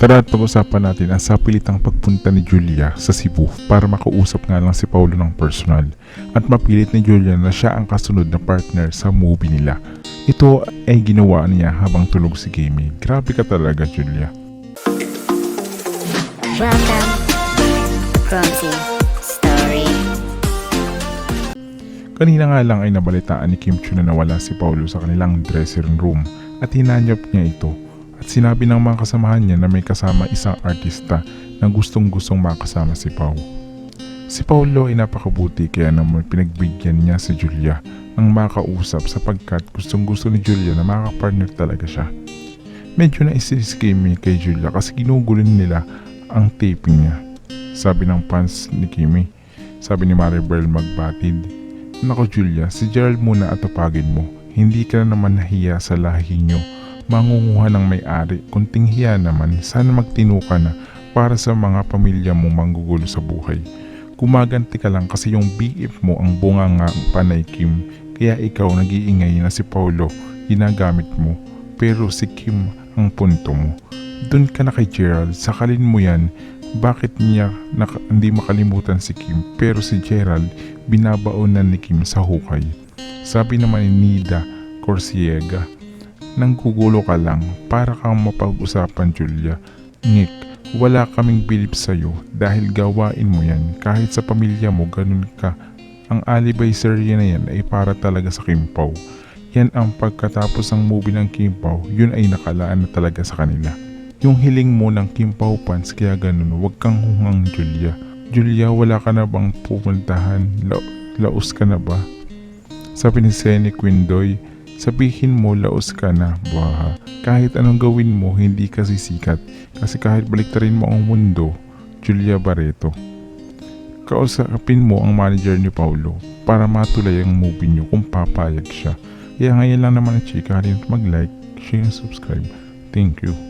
Tara at pag-usapan natin ang sapilitang pagpunta ni Julia sa Cebu para makausap nga lang si Paulo ng personal at mapilit ni Julia na siya ang kasunod na partner sa movie nila. Ito ay ginawa niya habang tulog si Gamey. Grabe ka talaga Julia. Welcome, Clumsy Story. Kanina nga lang ay nabalitaan ni Kim Chu na nawala si Paulo sa kanilang dressing room at hinanyap niya ito at sinabi ng mga kasamahan niya na may kasama isang artista na gustong gustong makasama si Pau. Si Paulo ay napakabuti kaya naman pinagbigyan niya si Julia ang makausap sapagkat gustong gusto ni Julia na makapartner talaga siya. Medyo naisilis Kimi kay Julia kasi ginugulin nila ang taping niya. Sabi ng fans ni Kimi, sabi ni Maribel magbatid, Nako Julia, si Gerald muna at tapagin mo. Hindi ka na naman nahiya sa lahi nyo. Mangunguha ng may-ari. Kunting hiya naman, sana magtino ka na para sa mga pamilya mong manggugulo sa buhay. Gumaganti ka lang kasi yung BF mo ang bunga nga ang panay Kim. Kaya ikaw nag-iingay na si Paulo, ginagamit mo. Pero si Kim ang punto mo. Doon ka na kay Gerald, sakalin mo yan. Bakit niya naka- hindi makalimutan si Kim pero si Gerald binabaonan ni Kim sa hukay. Sabi naman ni Nida Corsiega, Nanggugulo ka lang para kang mapag-usapan Julia. Nick, wala kaming bilib sa'yo dahil gawain mo yan kahit sa pamilya mo ganun ka. Ang alibay serye na yan ay para talaga sa Kimpaw. Yan ang pagkatapos ng movie ng Kimpaw, yun ay nakalaan na talaga sa kanila. Yung hiling mo ng Kimpaw fans kaya ganun, wag kang hungang Julia. Julia, wala ka na bang pupuntahan? La- laos ka na ba? Sabi ni Seni Quindoy, sabihin mo laos ka na, baha. Kahit anong gawin mo, hindi ka sisikat. Kasi kahit baliktarin mo ang mundo, Julia Barreto. Kausapin mo ang manager ni Paulo para matulay ang movie niyo kung papayag siya. Kaya ngayon lang naman ang chika, halina't mag-like, share, and subscribe. Thank you.